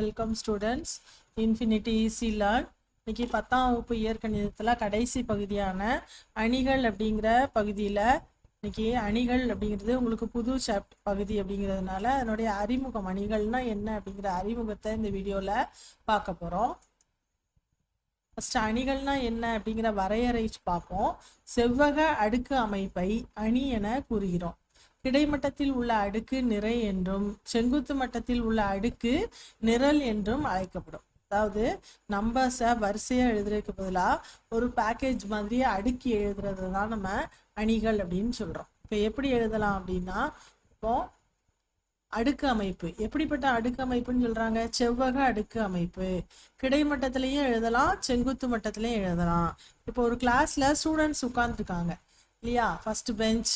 Welcome students infinity easy learn இன்னைக்கு பத்தாம் வகுப்பு இயற்கணிதத்தில் கடைசி பகுதியான அணிகள் அப்படிங்கிற பகுதியில் இன்னைக்கு அணிகள் அப்படிங்கிறது உங்களுக்கு புது சாப்ட் பகுதி அப்படிங்கிறதுனால அதனுடைய அறிமுகம் அணிகள்னா என்ன அப்படிங்கிற அறிமுகத்தை இந்த வீடியோவில் பார்க்க போகிறோம் ஃபஸ்ட் அணிகள்னா என்ன அப்படிங்கிற வரையறை பார்ப்போம். செவ்வக அடுக்கு அமைப்பை அணி என கூறுகிறோம். கிடைமட்டத்தில் உள்ள அடுக்கு நிறை என்றும் செங்குத்து மட்டத்தில் உள்ள அடுக்கு நிரல் என்றும் அழைக்கப்படும். அதாவது நம்பர்ஸை வரிசையாக எழுதுறதுக்கு பதிலாக ஒரு பேக்கேஜ் மாதிரி அடுக்கி எழுதுறது தான் நம்ம அணிகள் அப்படின்னு சொல்கிறோம் இப்போ எப்படி எழுதலாம் அப்படின்னா இப்போ அடுக்கு அமைப்பு. எப்படிப்பட்ட அடுக்கு அமைப்புன்னு சொல்றாங்க? செவ்வக அடுக்கு அமைப்பு. கிடைமட்டத்திலையும் எழுதலாம் செங்குத்து மட்டத்திலையும் எழுதலாம். இப்போ ஒரு கிளாஸ்ல ஸ்டூடெண்ட்ஸ் உட்காந்துருக்காங்க இல்லையா? ஃபர்ஸ்ட் பெஞ்ச்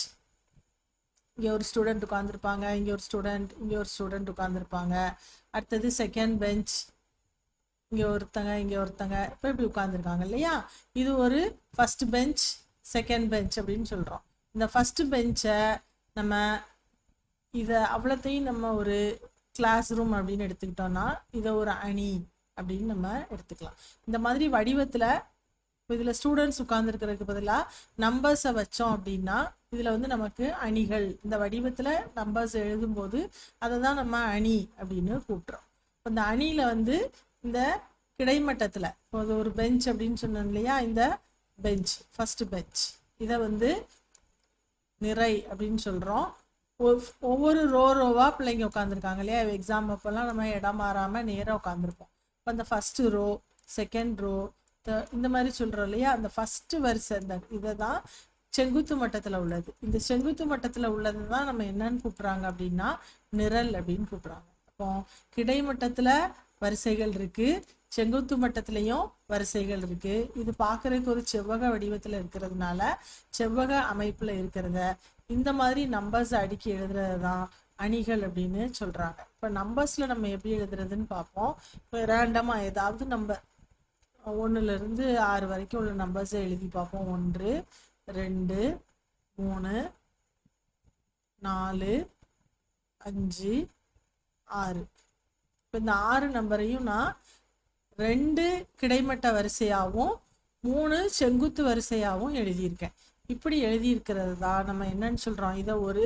இங்கே ஒரு ஸ்டூடெண்ட் உட்காந்துருப்பாங்க இங்கே ஒரு ஸ்டூடெண்ட் இங்கே ஒரு ஸ்டூடெண்ட் உட்காந்துருப்பாங்க அடுத்தது செகண்ட் பெஞ்ச் இங்கே ஒருத்தங்க இங்கே ஒருத்தங்க இப்போ இப்படி உட்காந்துருக்காங்க இல்லையா? இது ஒரு ஃபஸ்ட் பெஞ்ச் செகண்ட் பெஞ்ச் அப்படின்னு சொல்கிறோம் இந்த ஃபர்ஸ்ட் பெஞ்சை நம்ம இதை அவ்வளோத்தையும் நம்ம ஒரு கிளாஸ் ரூம் அப்படின்னு எடுத்துக்கிட்டோம்னா இதை ஒரு அணி அப்படின்னு நம்ம எடுத்துக்கலாம். இந்த மாதிரி வடிவத்தில் இதில் ஸ்டூடெண்ட்ஸ் உட்காந்துருக்கிறதுக்கு பதிலாக நம்பர்ஸை வச்சோம் அப்படின்னா இதில் வந்து நமக்கு அணிகள். இந்த வடிவத்தில் நம்பர்ஸ் எழுதும்போது அதை தான் நம்ம அணி அப்படின்னு கூப்பிட்றோம் இந்த அணியில் வந்து இந்த கிடைமட்டத்தில் இப்போ அது ஒரு பெஞ்ச் அப்படின்னு சொன்னோம் இல்லையா? இந்த பெஞ்ச் ஃபர்ஸ்ட் பெஞ்ச் இதை வந்து நிறை அப்படின்னு சொல்கிறோம் ஒவ்வொரு ரோ ரோவாக பிள்ளைங்க உட்காந்துருக்காங்க இல்லையா? எக்ஸாம் அப்போல்லாம் நம்ம இடம் மாறாமல் நேராக உட்காந்துருப்போம் இப்போ அந்த ஃபஸ்ட்டு ரோ செகண்ட் ரோ இந்த மாதிரி சொல்கிறோம் இல்லையா? அந்த ஃபஸ்ட்டு வரிசை இந்த இதை தான் செங்குத்து மட்டத்தில் உள்ளது. இந்த செங்குத்து மட்டத்தில் உள்ளது தான் நம்ம என்னன்னு கூப்பிட்றாங்க அப்படின்னா நிரல் அப்படின்னு கூப்பிட்றாங்க. அப்போ கிடைமட்டத்தில் வரிசைகள் இருக்கு செங்குத்து மட்டத்திலையும் வரிசைகள் இருக்கு. இது பார்க்குறதுக்கு ஒரு செவ்வக வடிவத்தில் இருக்கிறதுனால செவ்வக அமைப்பில் இருக்கிறத இந்த மாதிரி நம்பர்ஸ் அடுக்கி எழுதுறது தான் அணிகள் அப்படின்னு சொல்றாங்க. இப்போ நம்பர்ஸ்ல நம்ம எப்படி எழுதுறதுன்னு பார்ப்போம். இப்போ ரேண்டமா ஏதாவது நம்பர் ஒன்றுல இருந்து ஆறு வரைக்கும் உள்ள நம்பர்ஸை எழுதி பார்ப்போம். ஒன்று ரெண்டு மூணு நாலு அஞ்சு ஆறு. இப்போ இந்த ஆறு நம்பரையும் நான் ரெண்டு கிடைமட்ட வரிசையாகவும் மூணு செங்குத்து வரிசையாகவும் எழுதியிருக்கேன். இப்படி எழுதியிருக்கிறது தான் நம்ம என்னன்னு சொல்கிறோம் இதை ஒரு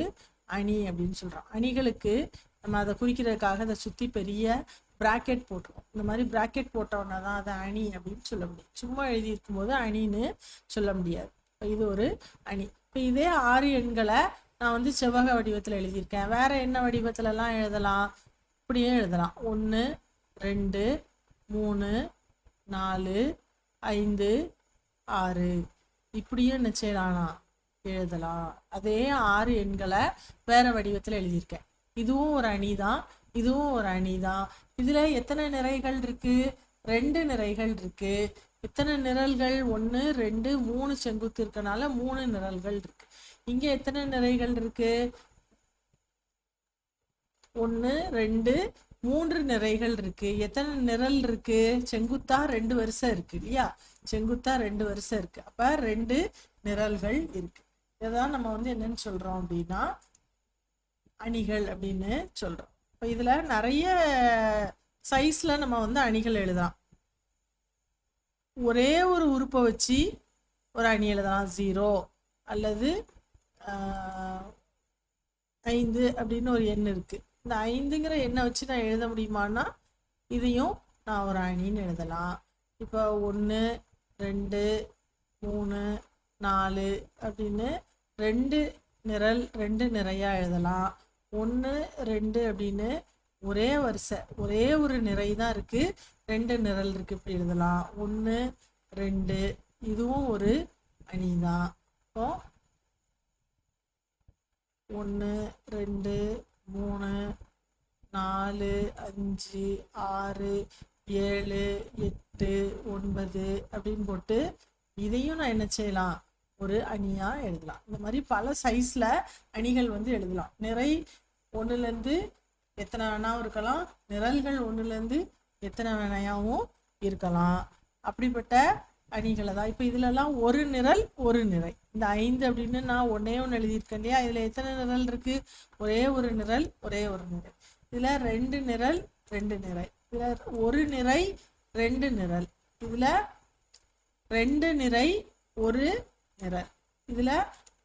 அணி அப்படின்னு சொல்கிறோம் அணிகளுக்கு நம்ம அதை குறிக்கிறதுக்காக அதை சுற்றி பெரிய ப்ராக்கெட் போட்டுருவோம். இந்த மாதிரி ப்ராக்கெட் போட்டோன்னா தான் அதை அணி அப்படின்னு சொல்ல முடியும். சும்மா எழுதியிருக்கும் போது அணின்னு சொல்ல முடியாது. இது ஒரு அணி. இப்போ இதே ஆறு எண்களை நான் வந்து செவ்வக வடிவத்தில் எழுதியிருக்கேன். வேற என்ன வடிவத்துலலாம் எழுதலாம்? இப்படியே எழுதலாம். ஒன்று ரெண்டு மூணு நாலு ஐந்து ஆறு. இப்படியும் என்ன செய்யலாம்னா எழுதலாம். அதே ஆறு எண்களை வேற வடிவத்தில் எழுதியிருக்கேன். இதுவும் ஒரு அணி தான் இதுவும் ஒரு அணி தான் இதுல எத்தனை நிறைகள் இருக்கு? ரெண்டு நிறைகள் இருக்கு. எத்தனை நிரல்கள்? ஒன்று ரெண்டு மூணு செங்குத்து இருக்கனால மூணு நிரல்கள் இருக்கு. இங்க எத்தனை நிறைகள் இருக்கு? ஒன்று ரெண்டு மூன்று நிறைகள் இருக்கு. எத்தனை நிரல் இருக்கு? செங்குத்தா ரெண்டு வருஷம் இருக்கு இல்லையா? செங்குத்தா ரெண்டு வருஷம் இருக்கு. அப்ப ரெண்டு நிரல்கள் இருக்கு. இதான் நம்ம வந்து என்னன்னு சொல்றோம் அப்படின்னா அணிகள் அப்படின்னு சொல்றோம். இப்போ இதுல நிறைய சைஸ்ல நம்ம வந்து அணிகள் எழுதலாம். ஒரே ஒரு உறுப்பை வச்சு ஒரு அணி எழுதலாம். ஜீரோ அல்லது ஐந்து அப்படின்னு ஒரு எண் இருக்குது இந்த ஐந்துங்கிற எண்ணை வச்சு நான் எழுத முடியுமான்னா இதையும் நான் ஒரு அணின்னு எழுதலாம். இப்போ ஒன்று ரெண்டு மூணு நாலு அப்படின்னு ரெண்டு நிரல் ரெண்டு நிறையா எழுதலாம். ஒன்று ரெண்டு அப்படின்னு ஒரே வரிசை ஒரே ஒரு நிறை தான் இருக்கு. ரெண்டு நிரல் இருக்கு இப்படி எழுதலாம். ஒன்று ரெண்டு இதுவும் ஒரு அணி தான். இப்போ ஒன்று ரெண்டு மூணு நாலு அஞ்சு ஆறு ஏழு எட்டு ஒன்பது அப்படின்னு போட்டு இதையும் நான் என்ன செய்யலாம்? ஒரு அணியாக எழுதலாம். இந்த மாதிரி பல சைஸில் அணிகள் வந்து எழுதலாம். நிறை ஒன்றுலேருந்து எத்தனை வேணாவும் இருக்கலாம். நிரல்கள் ஒன்றுலேருந்து எத்தனை வேணையாகவும் இருக்கலாம். அப்படிப்பட்ட அணிகளை தான். இப்போ இதுலலாம் ஒரு நிரல் ஒரு நிறை. இந்த ஐந்து அப்படின்னு நான் ஒன்றே ஒன்று எழுதியிருக்கேன் இல்லையா? இதில் எத்தனை நிரல் இருக்குது ஒரே ஒரு நிரல் ஒரே ஒரு நிறை. இதில் ரெண்டு நிரல் ரெண்டு நிறை. இதில் ஒரு நிறை ரெண்டு நிரல். இதில் ரெண்டு நிறை ஒரு நிரல். இதில்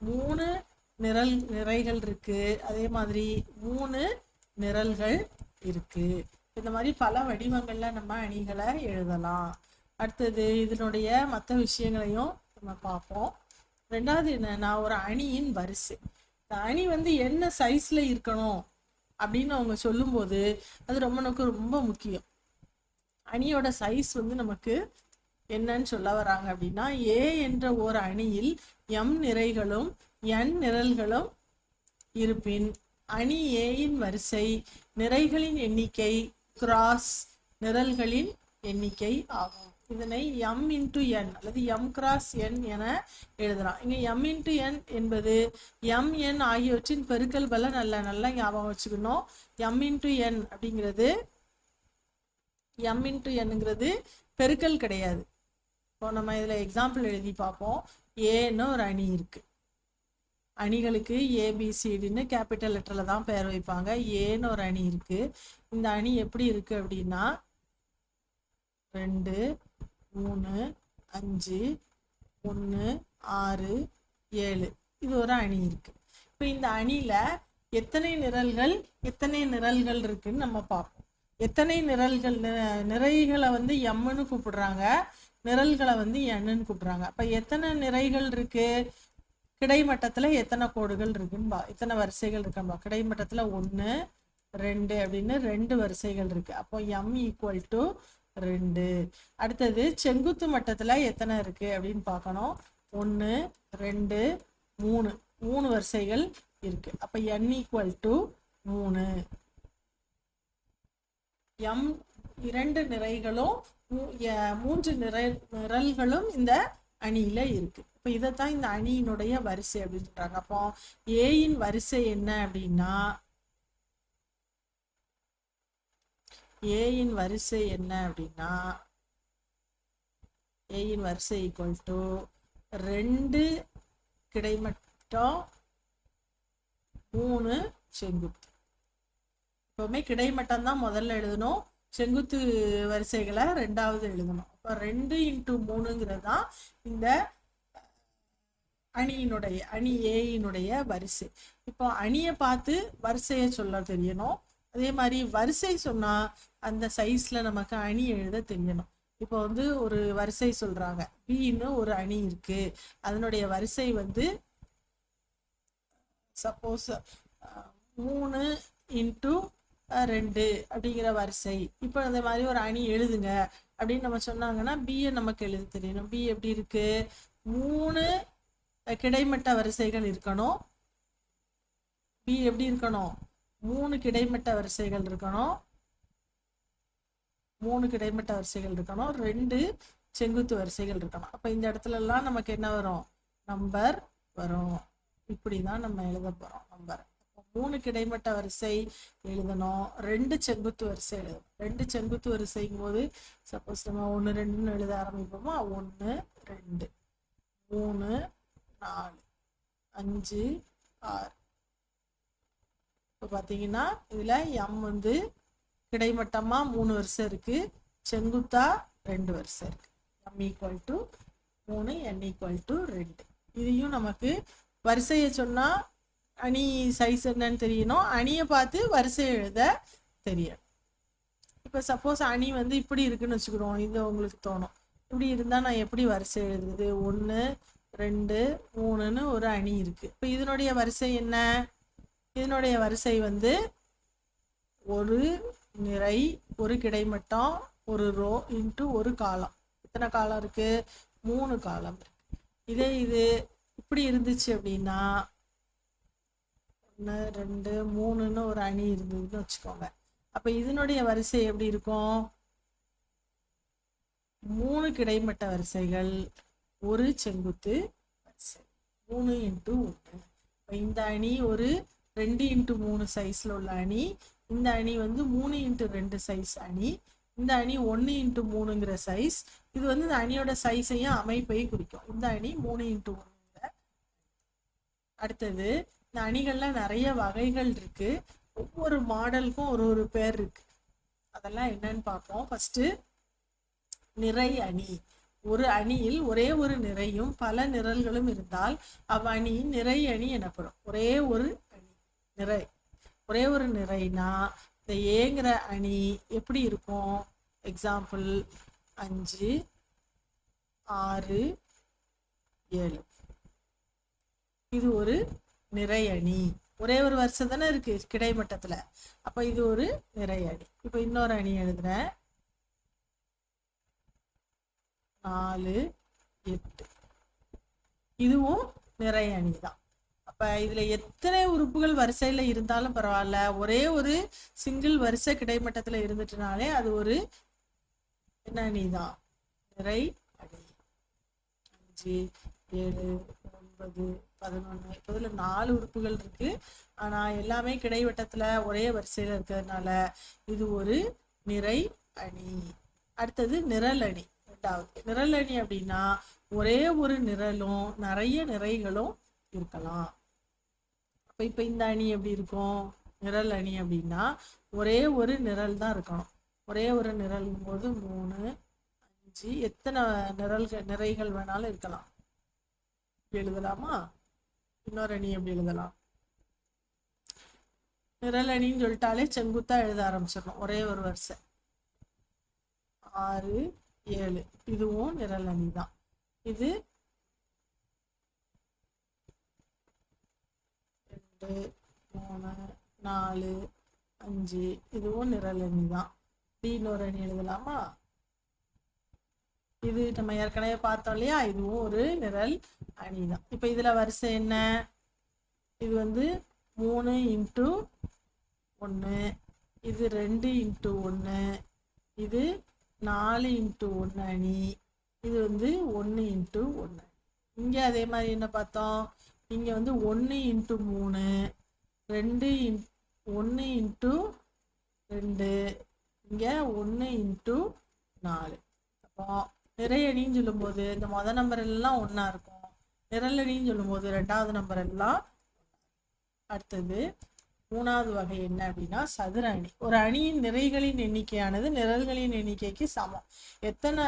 மூணு நிரல் நிறைகள் இருக்குது அதே மாதிரி மூணு நிரல்கள் இருக்கு. இந்த மாதிரி பல வடிவங்கள்ல நம்ம அணிகளை எழுதலாம். அடுத்தது இதனுடைய மற்ற விஷயங்களையும் நம்ம பார்ப்போம். ரெண்டாவது என்னன்னா ஒரு அணியின் வரிசை. இந்த அணி வந்து என்ன சைஸ்ல இருக்கணும் அப்படின்னு அவங்க சொல்லும்போது அது ரொம்ப நமக்கு ரொம்ப முக்கியம். அணியோட சைஸ் வந்து நமக்கு என்னன்னு சொல்ல வராங்க அப்படின்னா ஏ என்ற ஒரு அணியில் எம் நிறைகளும் என் நிரல்களும் இருப்பின் அணி ஏயின் வரிசை நிறைகளின் எண்ணிக்கை கிராஸ் நிரல்களின் எண்ணிக்கை ஆகும். இதனை எம் இன்டு என் அல்லது எம் கிராஸ் என் என எழுதலாம். இங்க எம் இன்டு என் என்பது எம் என் ஆகியவற்றின் பெருக்கல் பல நல்ல நல்லா ஞாபகம் வச்சுக்கணும். எம் இன்டு என் அப்படிங்கிறது எம் இன்டு என்ங்கிறது பெருக்கல் கிடையாது. இப்போ நம்ம இதில் எக்ஸாம்பிள் எழுதி பார்ப்போம். ஏன்னு ஒரு அணி இருக்கு. அணிகளுக்கு ஏபிசிடின்னு கேபிட்டல் லெட்டரில் தான் பேர் வைப்பாங்க. ஏன்னு ஒரு அணி இருக்கு. இந்த அணி எப்படி இருக்கு அப்படின்னா ரெண்டு மூணு அஞ்சு ஒன்று ஆறு ஏழு. இது ஒரு அணி இருக்கு. இப்போ இந்த அணியில் எத்தனை நிரல்கள் எத்தனை நிரல்கள் இருக்குன்னு நம்ம பார்ப்போம். எத்தனை நிரல்கள் நிறைகளை வந்து எம்னு கூப்பிடுறாங்க. நிரல்களை வந்து எண்ணுன்னு கூப்பிடுறாங்க. அப்போ எத்தனை நிறைகள் இருக்கு? கிடைமட்டத்தில் எத்தனை கோடுகள் இருக்குன்னு இத்தனை எத்தனை வரிசைகள் இருக்கும்பா? கிடைமட்டத்தில் ஒன்று ரெண்டு அப்படின்னு ரெண்டு வரிசைகள் இருக்குது அப்போ எம் ஈக்குவல் டு ரெண்டு. அடுத்தது செங்குத்து மட்டத்தில் எத்தனை இருக்குது அப்படின்னு பார்க்கணும். ஒன்று ரெண்டு மூணு. மூணு வரிசைகள் இருக்குது அப்போ n ஈக்குவல் டு மூணு. எம் இரண்டு நிறைகளும் மூ- எ- மூன்று நிறை நிரல்களும் இந்த அணியில இருக்கு. இப்ப இதைத்தான் இந்த அணியினுடைய வரிசை அப்படின்னு சொல்றாங்க. அப்போ ஏயின் வரிசை என்ன அப்படின்னா ஏயின் வரிசை என்ன அப்படின்னா ஏயின் வரிசை ஈக்குவல் டு ரெண்டு கிடைமட்டம் மூணு செங்குத்து. எப்பவுமே கிடைமட்டம் தான் முதல்ல எழுதணும். செங்குத்து வரிசைகளை ரெண்டாவது எழுதணும். இப்போ ரெண்டு இன்ட்டு மூணுங்கிறது தான் இந்த அணியினுடைய அணி ஏயினுடைய வரிசை. இப்போ அணியை பார்த்து வரிசையை சொல்ல தெரியணும். அதே மாதிரி வரிசை சொன்னா அந்த சைஸ்ல நமக்கு அணி எழுத தெரியணும். இப்போ வந்து ஒரு வரிசை சொல்றாங்க. பின்னு ஒரு அணி இருக்கு. அதனுடைய வரிசை வந்து சப்போஸ் மூணு இன்ட்டு ரெண்டு அப்படிங்கிற வரிசை. இப்போ இந்த மாதிரி ஒரு அணி எழுதுங்க. அப்படின்னு நம்ம சொன்னாங்கன்னா பிஏ நமக்கு எழுத தெரியணும். பி எப்படி இருக்கு? மூணு கிடைமட்ட வரிசைகள் இருக்கணும். பி எப்படி இருக்கணும்? மூணு கிடைமட்ட வரிசைகள் இருக்கணும். மூணு கிடைமட்ட வரிசைகள் இருக்கணும். ரெண்டு செங்குத்து வரிசைகள் இருக்கணும். அப்ப இந்த இடத்துல எல்லாம் நமக்கு என்ன வரும்? நம்பர் வரும். இப்படிதான் நம்ம எழுத போறோம் நம்பர். மூணு கிடைமட்ட வரிசை எழுதணும். ரெண்டு செங்குத்து வரிசை எழுதணும். ரெண்டு செங்குத்து வரிசைங்கும் போது சப்போஸ் நம்ம ஒன்று ரெண்டுன்னு எழுத ஆரம்பிப்போமா? ஒன்று ரெண்டு. மூணு நாலு. அஞ்சு ஆறு. இப்போ பார்த்தீங்கன்னா இதில் எம் வந்து கிடைமட்டமா மூணு வருஷம் இருக்கு. செங்குத்தா ரெண்டு வருஷம் இருக்கு. எம் ஈக்குவல் டு மூணு என் ஈக்குவல் டு ரெண்டு. இதையும் நமக்கு வரிசையை சொன்னால் அணி சைஸ் என்னன்னு தெரியணும். அணியை பார்த்து வரிசை எழுத தெரியும் இப்போ சப்போஸ் அணி வந்து இப்படி இருக்குன்னு வச்சுக்கிறோம். இது உங்களுக்கு தோணும். இப்படி இருந்தால் நான் எப்படி வரிசை எழுதுறது? ஒன்று ரெண்டு மூணுன்னு ஒரு அணி இருக்கு. இப்போ இதனுடைய வரிசை என்ன? இதனுடைய வரிசை வந்து ஒரு நிறை ஒரு கிடைமட்டம் ஒரு ரோ இன்ட்டு ஒரு காலம். எத்தனை காலம் இருக்கு? மூணு காலம் இதே இது இப்படி இருந்துச்சு அப்படின்னா ஒன்று ரெண்டு மூணுன்னு ஒரு அணி இருந்ததுன்னு வச்சுக்கோங்க. அப்ப இதனுடைய வரிசை எப்படி இருக்கும்? மூணு கிடைமட்ட வரிசைகள் ஒரு செங்குத்து வரிசை. மூணு இன்ட்டு ஒன்று. இப்போ இந்த அணி ஒரு ரெண்டு இன்ட்டு மூணு சைஸ்ல உள்ள அணி. இந்த அணி வந்து மூணு இன்ட்டு ரெண்டு சைஸ் அணி. இந்த அணி ஒன்று இன்ட்டு மூணுங்கிற சைஸ் இது வந்து இந்த அணியோட சைஸையும் அமைப்பையும் குறிக்கும். இந்த அணி மூணு இன்ட்டு ஒன்று அடுத்தது இந்த அணிகள்ல நிறைய வகைகள் இருக்கு. ஒவ்வொரு மாடலுக்கும் ஒரு ஒரு பேர் இருக்கு. அதெல்லாம் என்னன்னு பார்ப்போம். ஃபர்ஸ்ட் நிறை அணி. ஒரு அணியில் ஒரே ஒரு நிறையும் பல நிரல்களும் இருந்தால் அவ்வணி நிறை அணி எனப்படும். ஒரே ஒரு அணி நிறை. ஒரே ஒரு நிறைனா இந்த ஏங்கிற அணி எப்படி இருக்கும்? எக்ஸாம்பிள் அஞ்சு ஆறு ஏழு. இது ஒரு நிறை அணி. ஒரே ஒரு வருஷம் தானே இருக்கு கிடைமட்டத்துல. அப்ப இது ஒரு நிறை அணி. இன்னொரு அணி எழுதுறேன் நாலு எட்டு. இதுவும் நிறை அணி தான் அப்ப இதுல எத்தனை உறுப்புகள் வரிசையில இருந்தாலும் பரவாயில்ல. ஒரே ஒரு சிங்கிள் வரிசை கிடைமட்டத்துல இருந்துட்டுனாலே அது ஒரு என்ன அணி தான் நிறை அணி. அஞ்சு ஏழு ஒன்பது பதினொன்று இப்போ இதில் நாலு உறுப்புகள் இருக்கு. ஆனா எல்லாமே கிடைவட்டத்துல ஒரே வரிசையில் இருக்கிறதுனால இது ஒரு நிறை அணி. அடுத்தது நிரல் அணி ரெண்டாவது நிரல் அணி அப்படின்னா ஒரே ஒரு நிரலும் நிறைய நிறைகளும் இருக்கலாம். இப்போ இப்போ இந்த அணி எப்படி இருக்கும்? நிரல் அணி அப்படின்னா ஒரே ஒரு நிரல் தான் இருக்கணும். ஒரே ஒரு நிரலும் போது மூணு அஞ்சு எத்தனை நிரல்கள் நிறைகள் வேணாலும் இருக்கலாம். எழுதலாமா? இன்னொரு அணி எப்படி எழுதலாம்? நிரல் அணின்னு சொல்லிட்டாலே செங்குத்தா எழுத ஆரம்பிச்சிடணும். ஒரே ஒரு வரிசை. ஆறு ஏழு. இதுவும் நிரல் அணி தான் இது ரெண்டு மூணு நாலு அஞ்சு. இதுவும் நிரல் அணி தான் இன்னொரு அணி எழுதலாமா? இது நம்ம ஏற்கனவே பார்த்தோம் இல்லையா? இதுவும் ஒரு நிரல் அணி தான் இப்போ இதுல வரிசை என்ன? இது வந்து மூணு இன்ட்டு ஒன்று இது ரெண்டு இன்ட்டு ஒன்று இது நாலு இன்ட்டு ஒன்று அணி. இது வந்து ஒன்று இன்ட்டு ஒன்று இங்கே அதே மாதிரி என்ன பார்த்தோம்? இங்கே வந்து ஒன்று இன்ட்டு மூணு ரெண்டு இன் ஒன்று இன்ட்டு ரெண்டு. இங்கே ஒன்று இன்ட்டு நாலு. அப்போ நிறையணின்னு சொல்லும்போது இந்த மொதல் நம்பர் எல்லாம் ஒன்றா இருக்கும். நிரலணின்னு சொல்லும்போது ரெண்டாவது நம்பர் எல்லாம் அடுத்தது. மூணாவது வகை என்ன அப்படின்னா சதுர அணி. ஒரு அணியின் நிறைகளின் எண்ணிக்கையானது நிரல்களின் எண்ணிக்கைக்கு சமம். எத்தனை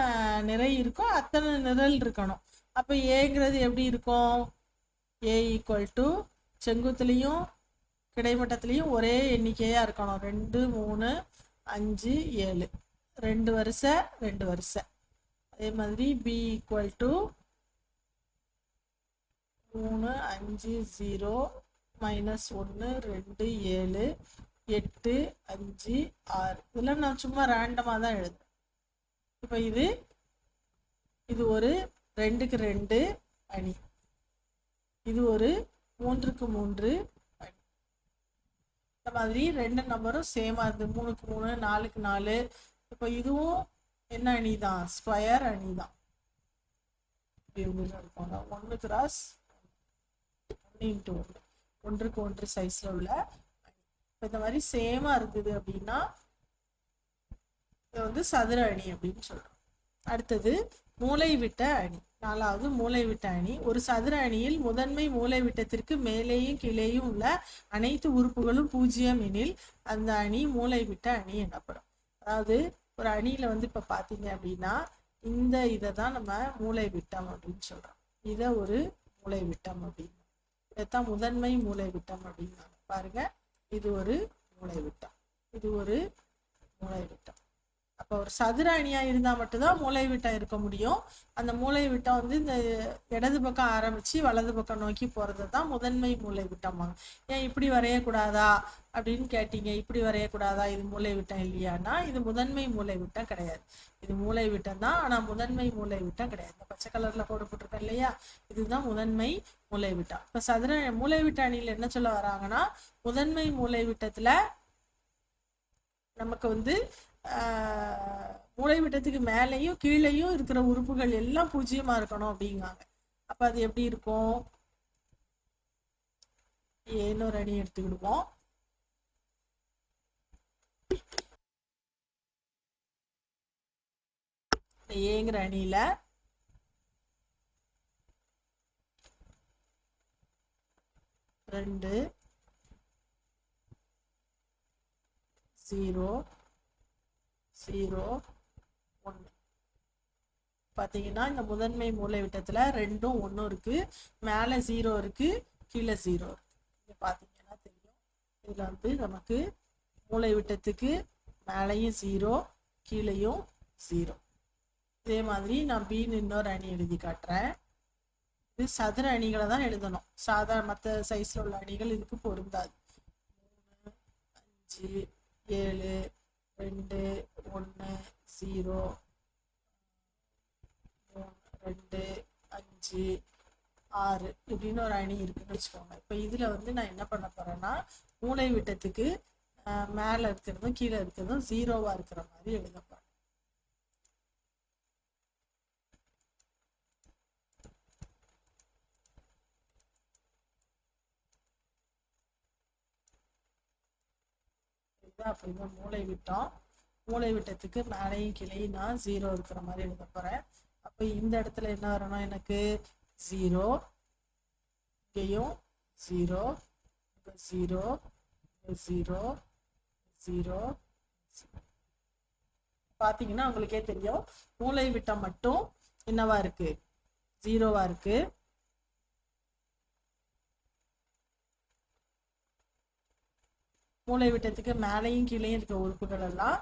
நிறை இருக்கோ அத்தனை நிரல் இருக்கணும். அப்போ ஏங்கிறது எப்படி இருக்கும்? ஏ ஈக்குவல் டு செங்குத்துலேயும் கிடைமட்டத்துலேயும் ஒரே எண்ணிக்கையாக இருக்கணும். ரெண்டு மூணு அஞ்சு ஏழு. ரெண்டு வரிசை ரெண்டு வரிசை. அதே மாதிரி பி ஈக்குவல் டு மூணு அஞ்சு ஜீரோ மைனஸ் ஒன்று ரெண்டு ஏழு எட்டு அஞ்சு ஆறு. இதெல்லாம் நான் சும்மா ரேண்டமாக தான் எழுதுறேன். இப்போ இது இது ஒரு ரெண்டுக்கு ரெண்டு அணி. இது ஒரு மூன்றுக்கு மூன்று அணி. இந்த மாதிரி ரெண்டு நம்பரும் சேமாக இருந்து மூணுக்கு மூணு நாலுக்கு நாலு. இப்போ இதுவும் என்ன அணி தான்? ஸ்கொயர் அணி தான். ஒன்று கிராஸ் ஒன்று இன்ட்டு ஒன்று. ஒன்றுக்கு ஒன்று சைஸ்ல உள்ள. இப்போ இந்த மாதிரி சேமா இருக்குது அப்படின்னா இது வந்து சதுர அணி அப்படின்னு சொல்றோம். அடுத்தது மூளைவிட்ட அணி. நாலாவது மூளைவிட்ட அணி. ஒரு சதுர அணியில் முதன்மை மூளைவிட்டத்திற்கு மேலேயும் கீழேயும் உள்ள அனைத்து உறுப்புகளும் பூஜ்ஜியம் எனில் அந்த அணி மூளைவிட்ட அணி எனப்படும். அதாவது ஒரு அணியில் வந்து இப்ப பாத்தீங்க அப்படின்னா இந்த இதை தான் நம்ம மூளை விட்டம் அப்படின்னு சொல்றோம். இதை ஒரு மூளை விட்டம் அப்படின்னு இதைத்தான் முதன்மை மூளைவிட்டம் அப்படின்னாங்க பாருங்க. இது ஒரு மூளைவிட்டம் இது ஒரு மூளைவிட்டம் அப்போ ஒரு சதுர அணியா இருந்தா மட்டும்தான் மூளை விட்டம் இருக்க முடியும். அந்த மூளை விட்டம் வந்து இந்த இடது பக்கம் ஆரம்பிச்சு வலது பக்கம் நோக்கி போகிறது தான் முதன்மை மூளை விட்டம்பாங்க ஏன் இப்படி வரையக்கூடாதா அப்படின்னு கேட்டீங்க. இப்படி வரையக்கூடாதா? இது மூளை விட்டம் இல்லையானா இது முதன்மை மூளை விட்டம் கிடையாது. இது மூளை விட்டம் தான். ஆனா முதன்மை மூளை விட்டம் கிடையாது. இந்த பச்சை கலர்ல கோடு போட்டிருக்கேன் இல்லையா? இதுதான் முதன்மை மூளை விட்டம் இப்ப சதுர மூளை விட்ட அணியில என்ன சொல்ல வராங்கன்னா முதன்மை மூளை விட்டத்தில் நமக்கு வந்து மூளைவிட்டத்துக்கு மூளை மேலேயும் கீழேயும் இருக்கிற உறுப்புகள் எல்லாம் பூஜ்ஜியமா இருக்கணும் அப்படிங்காங்க. அப்ப அது எப்படி இருக்கும்? ஏன்னொரு அணி எடுத்துக்கிடுவோம். ஏங்கிற அணியில ரெண்டு ஜீரோ ஜீரோ ஒன்று பார்த்தீங்கன்னா இந்த முதன்மை மூலை விட்டத்தில் ரெண்டும் ஒன்றும் இருக்குது மேலே ஜீரோ இருக்குது கீழே ஜீரோ இருக்குது இங்கே பார்த்தீங்கன்னா தெரியும். இதில் வந்து நமக்கு மூலை விட்டத்துக்கு மேலேயும் ஜீரோ கீழேயும் ஜீரோ இதே மாதிரி நான் பீன்னு இன்னொரு அணி எழுதி காட்டுறேன். இது சதுர அணிகளை தான் எழுதணும். சாதாரண மற்ற சைஸில் உள்ள அணிகள் இதுக்கு பொருந்தாது. மூணு அஞ்சு ஏழு ரெண்டு ஒன்று ஜீரோ ரெண்டு அஞ்சு ஆறு இப்படின்னு ஒரு அணி இருக்குன்னு வச்சுக்கோங்க. இப்போ இதில் வந்து நான் என்ன பண்ண போகிறேன்னா மூளை விட்டத்துக்கு மேலே இருக்கிறதும் கீழே இருக்கிறதும் ஜீரோவாக இருக்கிற மாதிரி எழுத போகிறேன் அப்படின்னா அப்படிதான் மூளை விட்டம் மூளை விட்டத்துக்கு மேலேயும் கிளையும் நான் ஜீரோ இருக்கிற மாதிரி எழுத போகிறேன் அப்போ இந்த இடத்துல என்ன வரணும் எனக்கு ஜீரோ இங்கேயும் ஜீரோ ஜீரோ ஜீரோ ஜீரோ பார்த்தீங்கன்னா உங்களுக்கே தெரியும். மூளை விட்டம் மட்டும் என்னவா இருக்கு? ஜீரோவா இருக்கு. மூளை விட்டத்துக்கு மேலேயும் கீழேயும் இருக்க உறுப்புகள் எல்லாம்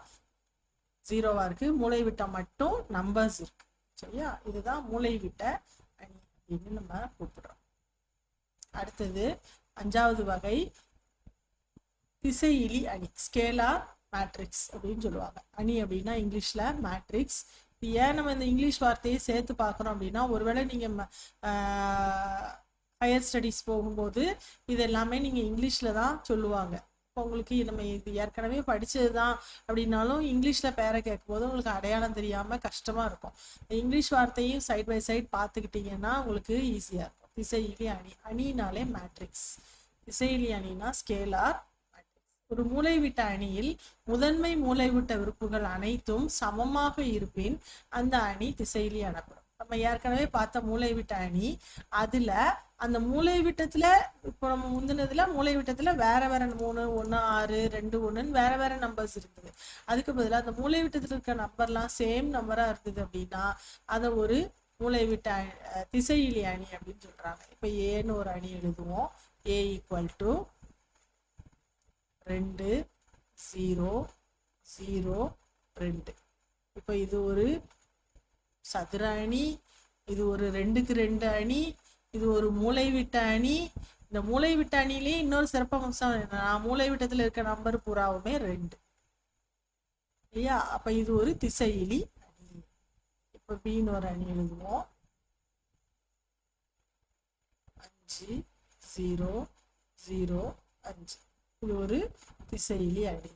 ஜீரோவா இருக்கு. மூளை விட்டம் மட்டும் நம்பர்ஸ் இருக்கு. சரியா? இதுதான் மூளை விட்ட அணி அப்படின்னு நம்ம கூப்பிடுறோம். அடுத்தது அஞ்சாவது வகை திசையிலி அணி ஸ்கேலார் மேட்ரிக்ஸ் அப்படின்னு சொல்லுவாங்க. அணி அப்படின்னா இங்கிலீஷ்ல மேட்ரிக்ஸ் ஏன் நம்ம இந்த இங்கிலீஷ் வார்த்தையை சேர்த்து பார்க்குறோம் அப்படின்னா ஒருவேளை நீங்கள் ஹையர் ஸ்டடீஸ் போகும்போது இது எல்லாமே நீங்கள் இங்கிலீஷில் தான் சொல்லுவாங்க. உங்களுக்கு நம்ம இது ஏற்கனவே படித்தது தான் அப்படின்னாலும் இங்கிலீஷில் பேரை கேட்கும்போது உங்களுக்கு அடையாளம் தெரியாமல் கஷ்டமாக இருக்கும். இங்கிலீஷ் வார்த்தையும் சைட் பை சைட் பார்த்துக்கிட்டிங்கன்னா உங்களுக்கு ஈஸியாக இருக்கும். திசையிலி அணி. அணினாலே மேட்ரிக்ஸ் திசையிலி அணினா ஸ்கேலார் ஒரு மூளைவிட்ட அணியில் முதன்மை மூளைவிட்ட உறுப்புகள் அனைத்தும் சமமாக இருப்பின் அந்த அணி திசையிலி எனப்படும். நம்ம ஏற்கனவே பார்த்த மூளைவிட்ட அணி அதுல அந்த மூளை விட்டத்துல இப்போ நம்ம முந்தினதுல மூளை விட்டத்துல வேற வேற மூணு ஒன்று ஆறு ரெண்டு ஒன்றுன்னு வேற வேற நம்பர்ஸ் இருக்குது. அதுக்கு பதிலாக அந்த மூளை விட்டத்துல இருக்க நம்பர்லாம் சேம் நம்பரா இருந்தது அப்படின்னா அதை ஒரு மூளை விட்ட திசையிலி அணி அப்படின்னு சொல்றாங்க. இப்போ ஏன்னு ஒரு அணி எழுதுவோம். ஏ ஈக்குவல் டு ரெண்டு ஜீரோ ஜீரோ ரெண்டு. இப்போ இது ஒரு சதுர அணி இது ஒரு ரெண்டுக்கு ரெண்டு அணி இது ஒரு மூளை விட்ட அணி. இந்த மூளை விட்ட அணிலேயே இன்னொரு சிறப்பம்சம் என்னன்னா மூளை விட்டத்தில் இருக்க நம்பர் பூராவுமே ரெண்டு. இல்லையா? அப்ப இது ஒரு திசையிலி அணி. இப்ப பின்னு ஒரு அணி எழுதுவோம். அஞ்சு ஜீரோ ஜீரோ அஞ்சு. இது ஒரு திசையிலி அணி.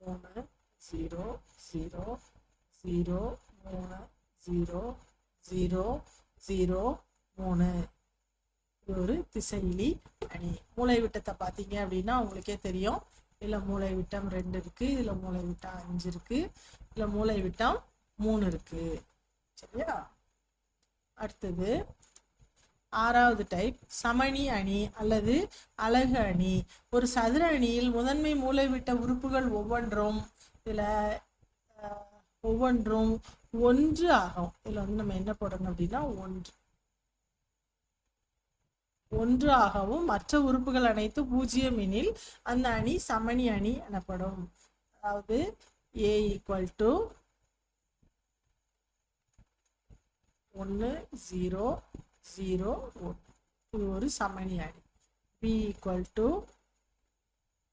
மூணு ஜீரோ ஜீரோ ஜீரோ மூணு ஜீரோ ஜீரோ ஜீரோ மூணு. இது ஒரு திசையிலி அணி. மூளை விட்டத்தை பார்த்தீங்க அப்படின்னா உங்களுக்கே தெரியும். இதில் மூளை விட்டம் ரெண்டு இருக்கு இதில் மூளை விட்டம் அஞ்சு இருக்கு இதில் மூளை விட்டம் மூணு இருக்கு. சரியா? அடுத்தது ஆறாவது டைப் சமணி அணி அல்லது அழகு அணி. ஒரு சதுர அணியில் முதன்மை மூலைவிட்ட உறுப்புகள் ஒவ்வொன்றும் இதில் ஒவ்வொன்றும் ஒன்று ஆகும். இதில் வந்து நம்ம என்ன போடணும் அப்படின்னா ஒன்று. ஒன்று ஆகவும் மற்ற உறுப்புகள் அனைத்து பூஜ்ஜியம் எனில் அந்த அணி சமணி அணி எனப்படும். அதாவது ஏ ஈக்குவல் டு ஒன்று ஜீரோ ஜீரோ ஒன்று இது ஒரு சமணி அணி. பி ஈக்குவல் டு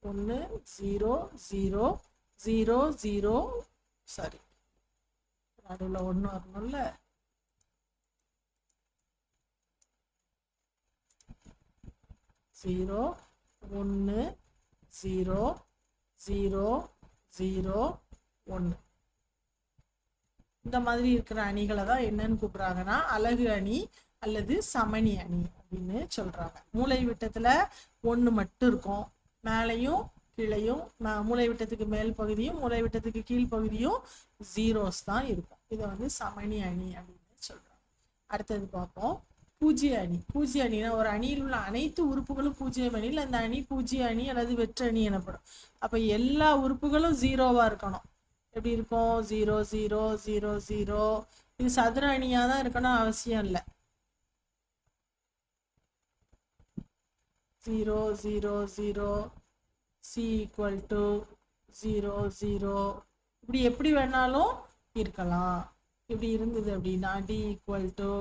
ஒன்று zero zero zero zero sorry நடுவில் ஒன்று வரணும்ல? ஜீரோ ஒன்று ஜீரோ ஜீரோ ஜீரோ ஒன்று இந்த மாதிரி இருக்கிற அணிகளை தான் என்னன்னு கூப்பிடுறாங்கன்னா அழகு அணி அல்லது சமணி அணி அப்படின்னு சொல்றாங்க. மூளை விட்டத்துல ஒன்று மட்டும் இருக்கும். மேலையும் கீழையும் மூளை விட்டத்துக்கு மேல் பகுதியும் மூளை விட்டத்துக்கு கீழ் பகுதியும் ஜீரோஸ் தான் இருக்கும். இதை வந்து சமணி அணி அப்படின்னு சொல்றாங்க. அடுத்தது பார்ப்போம். பூஜ்ய அணி. பூஜ்ய அணினா ஒரு அணியில் உள்ள அனைத்து உறுப்புகளும் பூஜ்யம் அணியில் அந்த அணி பூஜ்ய அணி அல்லது வெற்று அணி எனப்படும். அப்ப எல்லா உறுப்புகளும் ஜீரோவா இருக்கணும். எப்படி இருக்கும்? ஜீரோ ஜீரோ ஜீரோ ஜீரோ இது சதுர அணியா தான் இருக்கணும் அவசியம் இல்லை. Zero zero zero C equal to zero zero இப்படி எப்படி வேணாலும் இருக்கலாம். இப்படி இருந்தது அப்படின்னா D equal to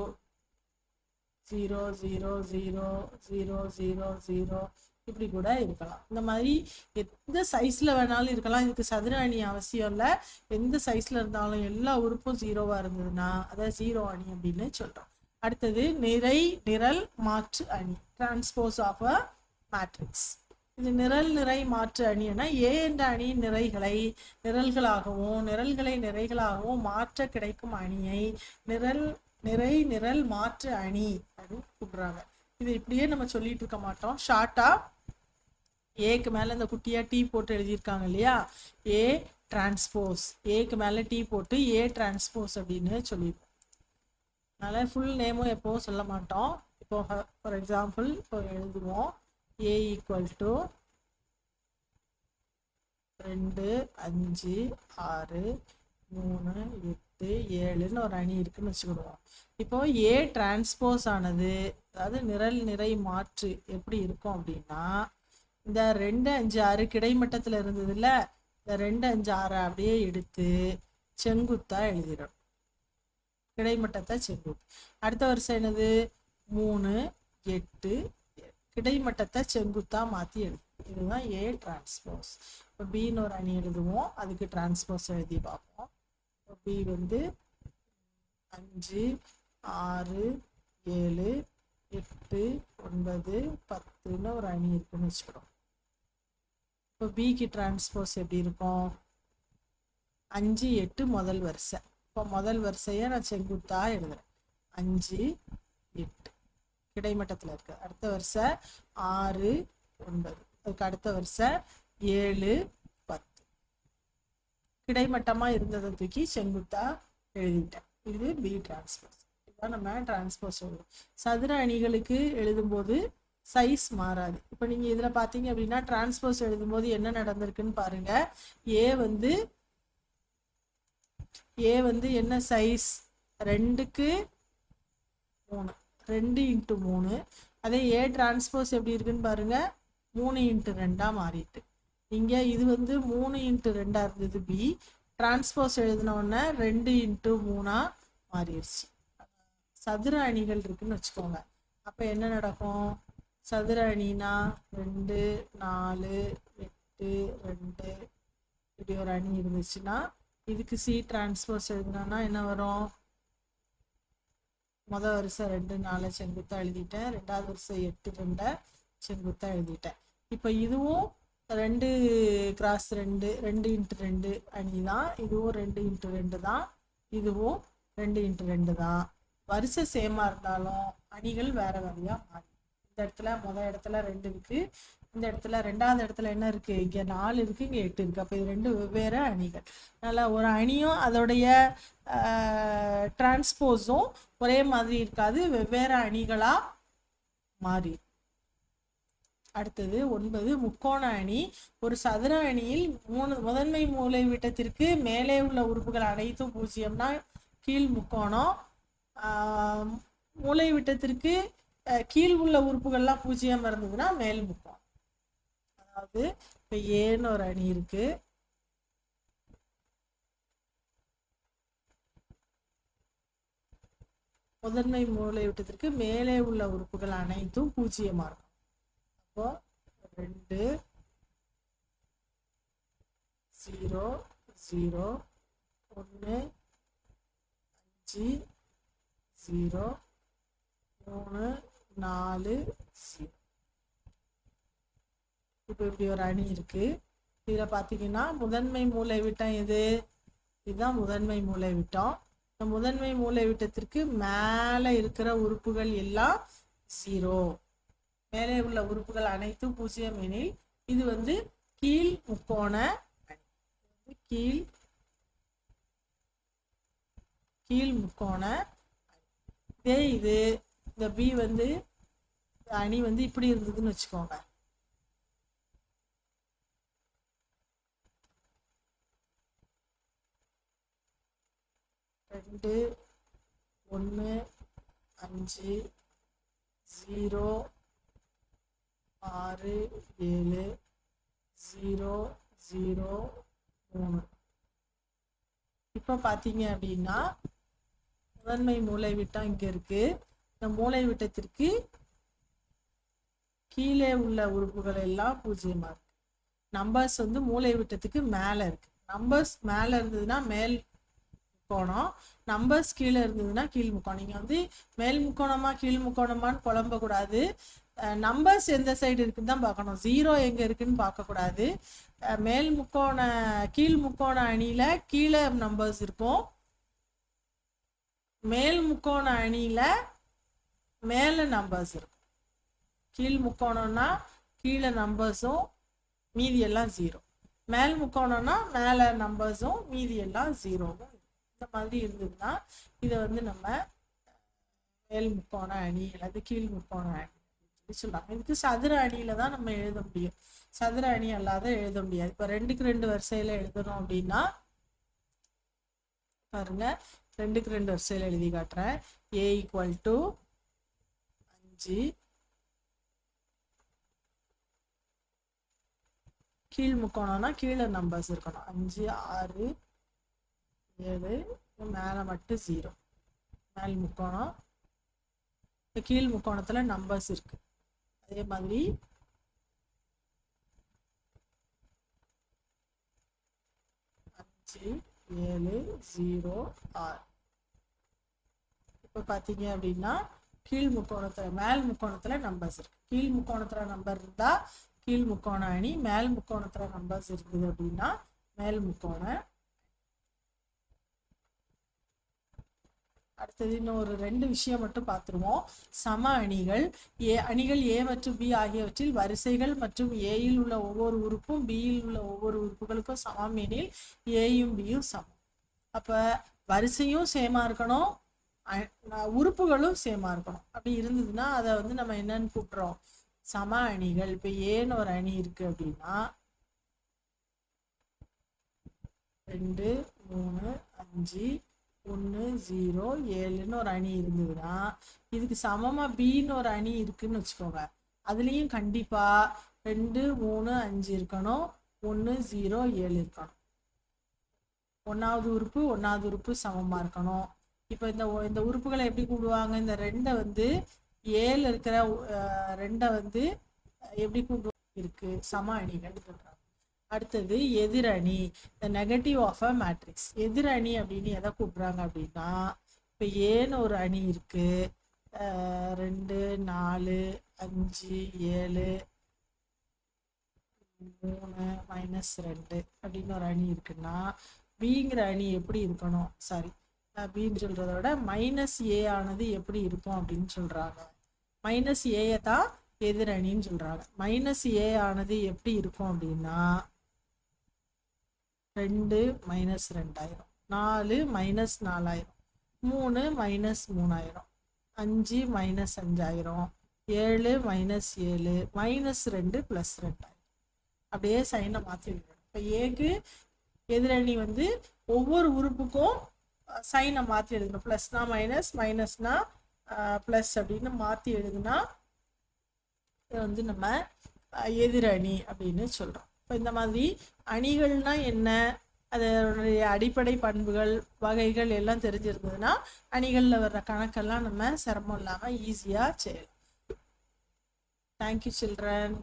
zero zero zero zero zero zero இப்படி கூட இருக்கலாம். இந்த மாதிரி எந்த சைஸ்ல வேணாலும் இருக்கலாம். இதுக்கு சதுர அணி அவசியம் இல்லை. எந்த சைஸ்ல இருந்தாலும் எல்லா உறுப்பும் ஜீரோவா இருந்ததுன்னா அதை ஜீரோ அணி அப்படின்னு சொல்றோம். அடுத்தது நிறை நிரல் மாற்று அணி. டிரான்ஸ்போஸ் ஆஃப் அ மேட்ரிக்ஸ் இது நிரல் நிறை மாற்று அணினா ஏ என்ற அணியின் நிறைகளை நிரல்களாகவும் நிரல்களை நிறைகளாகவும் மாற்ற கிடைக்கும் அணியை நிரல் நிறை நிரல் மாற்று அணி அப்படின்னு கூப்பிடுறாங்க. இது இப்படியே நம்ம சொல்லிட்டு இருக்க மாட்டோம். ஷார்ட்டா ஏக்கு மேல இந்த குட்டியா டீ போட்டு எழுதியிருக்காங்க இல்லையா? ஏ டிரான்ஸ்போஸ் ஏக்கு மேல டீ போட்டு ஏ டிரான்ஸ்போஸ் அப்படின்னு சொல்லியிருக்கோம் அதனால ஃபுல் நேமும் எப்பவும் சொல்ல மாட்டோம். இப்போ ஃபார் எக்ஸாம்பிள் இப்போ எழுதுவோம். ஏ ஈக்குவல் டு ரெண்டு அஞ்சு ஆறு மூணு எட்டு ஏழுன்னு ஒரு அணி இருக்குன்னு வச்சுக்கிடுவோம். இப்போ ஏ டிரான்ஸ்போஸ் ஆனது அதாவது நிரல் நிறை மாற்று எப்படி இருக்கும் அப்படின்னா இந்த ரெண்டு அஞ்சு ஆறு கிடைமட்டத்தில் இருந்ததுல இந்த ரெண்டு அஞ்சு ஆறு அப்படியே எடுத்து செங்குத்தா எழுதிடும். கிடைமட்டத்தை செங்குத்து. அடுத்த வருஷம் என்னது? மூணு எட்டு கிடைமட்டத்தை செங்குத்தா மாற்றி எழுது இதுதான் ஏ டிரான்ஸ்போஸ் இப்போ பின்னு ஒரு அணி எழுதுவோம் அதுக்கு டிரான்ஸ்போஸ் எழுதி பார்ப்போம். இப்போ பி வந்து அஞ்சு ஆறு ஏழு எட்டு ஒன்பது பத்துன்னு ஒரு அணி இருக்குன்னு வச்சுக்கிறோம் இப்போ பிக்கு டிரான்ஸ்போஸ் எப்படி இருக்கும்? அஞ்சு எட்டு முதல் வரிசை. இப்போ முதல் வரிசையை நான் செங்குத்தா எழுதுறேன். அஞ்சு எட்டு. கிடைமட்டத்தில் இருக்கு. அடுத்த வரிசை ஆறு ஒன்பது. அதுக்கு அடுத்த வரிசை ஏழு பத்து. கிடைமட்டமாக இருந்ததை தூக்கி செங்குத்தா எழுதிட்டேன். இது பி டிரான்ஸ்போஸ் இதுதான் நம்ம டிரான்ஸ்போஸ் சொல்லுவோம் சதுர அணிகளுக்கு எழுதும்போது சைஸ் மாறாது. இப்போ நீங்கள் இதில் பார்த்தீங்க அப்படின்னா டிரான்ஸ்போஸ் எழுதும்போது என்ன நடந்திருக்குன்னு பாருங்க. ஏ வந்து ஏ வந்து என்ன சைஸ் ரெண்டுக்கு மூணு. ரெண்டு இன்ட்டு மூணு. அதே ஏ டிரான்ஸ்போஸ் எப்படி இருக்குன்னு பாருங்கள் மூணு இன்ட்டு ரெண்டாக மாறிட்டு. இங்கே இது வந்து மூணு இன்ட்டு ரெண்டாக இருந்தது பி டிரான்ஸ்போஸ் எழுதினோடனே ரெண்டு இன்ட்டு மூணாக மாறிடுச்சு. சதுர அணிகள் இருக்குன்னு வச்சுக்கோங்க. அப்போ என்ன நடக்கும்? சதுர அணினா ரெண்டு நாலு எட்டு ரெண்டு. இப்படி ஒரு அணி இருந்துச்சுன்னா இதுக்கு சி டிரான்ஸ்போஸ் எழுதினோன்னா என்ன வரும்? மொதல் வருஷம் ரெண்டு நாலு செங்குத்தா எழுதிட்டேன். ரெண்டாவது வருஷம் எட்டு ரெண்டை செங்குத்தா எழுதிட்டேன். இப்போ இதுவும் ரெண்டு கிராஸ் ரெண்டு ரெண்டு இன்ட்டு ரெண்டு அணி தான் இதுவும் ரெண்டு இன்ட்டு ரெண்டு தான். இதுவும் ரெண்டு இன்ட்டு ரெண்டு தான். வரிசை சேமா இருந்தாலும் அணிகள் வேற வேறையா மாறி இந்த இடத்துல முதல் இடத்துல ரெண்டு இருக்கு. இந்த இடத்துல ரெண்டாவது இடத்துல என்ன இருக்கு? இங்க நாலு இருக்கு இங்க எட்டு இருக்கு. அப்ப இது ரெண்டு வெவ்வேறு அணிகள். அதனால ஒரு அணியும் அதோடைய டிரான்ஸ்போஸும் ஒரே மாதிரி இருக்காது. வெவ்வேறு அணிகளா மாறி அடுத்தது ஒன்பது முக்கோண அணி. ஒரு சதுர அணியில் மூணு முதன்மை மூலை விட்டத்திற்கு மேலே உள்ள உறுப்புகள் அனைத்தும் பூஜ்ஜியம்னா கீழ் முக்கோணம். ஆஹ் மூலை விட்டத்திற்கு அஹ், கீழ் உள்ள உறுப்புகள்லாம் பூஜ்ஜியம் இருந்ததுன்னா மேல் முக்கோணம். அதாவது இப்போ ஏன்னு ஒரு அணி இருக்கு. முதன்மை மூலை விட்டத்திற்கு மேலே உள்ள உறுப்புகள் அனைத்தும் பூஜ்ஜியமா இருக்கும். அப்போ ரெண்டு ஜீரோ ஜீரோ ஒன்று அஞ்சு ஜீரோ மூணு நாலு ஜீரோ. இப்போ இப்படி ஒரு அணி இருக்கு. இதில் பார்த்தீங்கன்னா முதன்மை மூலை விட்டம் எது? இதுதான் முதன்மை மூலை விட்டம். இந்த முதன்மை மூலை விட்டத்திற்கு மேலே இருக்கிற உறுப்புகள் எல்லாம் ஜீரோ மேலே உள்ள உறுப்புகள் அனைத்தும் பூஜ்ஜியம் எனில் இது வந்து கீழ் முக்கோண அணி. கீழ் கீழ் முக்கோண இதே இது இந்த பி வந்து அணி வந்து இப்படி இருந்ததுன்னு வச்சுக்கோங்க. ரெண்டு ஒன்று அஞ்சு ஜீரோ ஆறு ஏழு ஜீரோ ஜீரோ மூணு. இப்போ பார்த்தீங்க அப்படின்னா முதன்மை மூளை விட்டம் இங்கே இருக்குது இந்த மூளை விட்டத்திற்கு கீழே உள்ள உறுப்புகள் எல்லாம் பூஜ்ஜியமாக இருக்குது நம்பர்ஸ் வந்து மூளை விட்டத்துக்கு மேலே இருக்குது நம்பர்ஸ் மேலே இருந்ததுன்னா மேல் முக்கோணம் நம்பர்ஸ் கீழே இருந்ததுன்னா கீழ் முக்கோணம் நீங்கள் வந்து மேல் முக்கோணமா கீழ் முக்கோணமான்னு குழம்பக்கூடாது நம்பர்ஸ் எந்த சைடு இருக்குன்னு தான் பார்க்கணும். ஜீரோ எங்கே இருக்குன்னு பார்க்கக்கூடாது. மேல் முக்கோண கீழ் முக்கோண அணியில் கீழே நம்பர்ஸ் இருக்கும். மேல் முக்கோண அணியில் மேலே நம்பர்ஸ் இருக்கும். கீழ் முக்கோணம்னா கீழே நம்பர்ஸும் மீதி எல்லாம் ஜீரோ மேல் முக்கோணம்னா மேலே நம்பர்ஸும் மீதி எல்லாம் ஜீரோவும் இந்த மாதிரி இருந்ததுன்னா இதை வந்து நம்ம மேல் முக்கோண அணி அல்லது கீழ் முக்கோண அணி அப்படின்னு சொல்றாங்க இதுக்கு சதுர அணியில தான் நம்ம எழுத முடியும். சதுர அணி அல்லாத எழுத முடியாது. இப்போ ரெண்டுக்கு ரெண்டு வரிசையில எழுதணும் அப்படின்னா பாருங்க ரெண்டுக்கு ரெண்டு வரிசையில எழுதி காட்டுறேன். ஏ ஈக்குவல் டு அஞ்சு. கீழ் முக்கோணம்னா கீழே நம்பர்ஸ் இருக்கணும். அஞ்சு ஆறு ஏழு மேலே மட்டும் ஜீரோ மேல் முக்கோணம் இந்த கீழ் முக்கோணத்தில் நம்பர்ஸ் இருக்கு. அதே மாதிரி அஞ்சு ஏழு ஜீரோ ஆறு. இப்போ பார்த்தீங்க அப்படின்னா கீழ் முக்கோணத்தில் மேல் முக்கோணத்தில் நம்பர்ஸ் இருக்கு. கீழ் முக்கோணத்தில் நம்பர் இருந்தால் கீழ் முக்கோண அணி மேல் முக்கோணத்தில் நம்பர்ஸ் இருக்குது அப்படின்னா மேல் முக்கோண அடுத்தது இன்னும் ஒரு ரெண்டு விஷயம் மட்டும் பார்த்துருவோம். சம அணிகள் ஏ அணிகள் ஏ மற்றும் பி ஆகியவற்றில் வரிசைகள் மற்றும் ஏயில் உள்ள ஒவ்வொரு உறுப்பும் பியில் உள்ள ஒவ்வொரு உறுப்புகளுக்கும் சமம் எனில் ஏயும் பியும் சமம். அப்போ வரிசையும் சேமா இருக்கணும் உறுப்புகளும் சேமா இருக்கணும். அப்படி இருந்ததுன்னா அதை வந்து நம்ம என்னன்னு கூப்பிட்றோம்? சம அணிகள் இப்போ ஏன்னு ஒரு அணி இருக்கு அப்படின்னா ரெண்டு மூணு அஞ்சு ஒன்று ஜீரோ ஏழுன்னு ஒரு அணி இருந்ததுன்னா இதுக்கு சமமாக பின்னு ஒரு அணி இருக்குன்னு வச்சுக்கோங்க. அதுலேயும் கண்டிப்பாக ரெண்டு மூணு அஞ்சு இருக்கணும். ஒன்று ஜீரோ ஏழு இருக்கணும். ஒன்றாவது உறுப்பு ஒன்றாவது உறுப்பு சமமாக இருக்கணும். இப்போ இந்த இந்த உறுப்புகளை எப்படி கூடுவாங்க? இந்த ரெண்டை வந்து ஏழு இருக்கிற அஹ், ரெண்டை வந்து எப்படி கூப்பிடுவாங்க இருக்கு. சம அணிகள் சொல்கிறாங்க அடுத்தது எதிரணி the negative of a matrix எதிரணி அப்படின்னு எதை கூப்பிடுறாங்க அப்படின்னா இப்போ ஏன்னு ஒரு அணி இருக்கு. ரெண்டு நாலு அஞ்சு ஏழு மூணு மைனஸ் ரெண்டு அப்படின்னு ஒரு அணி இருக்குன்னா பிங்கிற அணி எப்படி இருக்கணும்? சாரி பின்னு சொல்றத விட மைனஸ் ஏ ஆனது எப்படி இருக்கும் அப்படின்னு சொல்றாங்க. மைனஸ் ஏயை தான் எதிரணின்னு சொல்றாங்க. மைனஸ் ஏ ஆனது எப்படி இருக்கும் அப்படின்னா ரெண்டு மைனஸ் ரெண்டாயிரம். நாலு மைனஸ் நாலாயிரம். மூணு மைனஸ் மூணாயிரம். அஞ்சு மைனஸ் அஞ்சாயிரம். ஏழு மைனஸ் ஏழு மைனஸ் ரெண்டு ப்ளஸ் ரெண்டாயிரம். அப்படியே சைனை மாற்றி விடணும் இப்போ ஏக்கு எதிரணி வந்து ஒவ்வொரு உறுப்புக்கும் சைனை மாற்றி எழுதணும் ப்ளஸ்னா மைனஸ் மைனஸ்னா ப்ளஸ் அப்படின்னு மாற்றி எழுதுனா இதை வந்து நம்ம எதிரணி அப்படின்னு சொல்கிறோம் இந்த மாதிரி அணிகள்னா என்ன? அதனுடைய அடிப்படை பண்புகள் வகைகள் எல்லாம் தெரிஞ்சிருந்ததுன்னா அணிகளில் வர்ற கணக்கெல்லாம் நம்ம சிரமம் இல்லாமல் ஈஸியாக செய்யலாம் தேங்க்யூ சில்ட்ரன்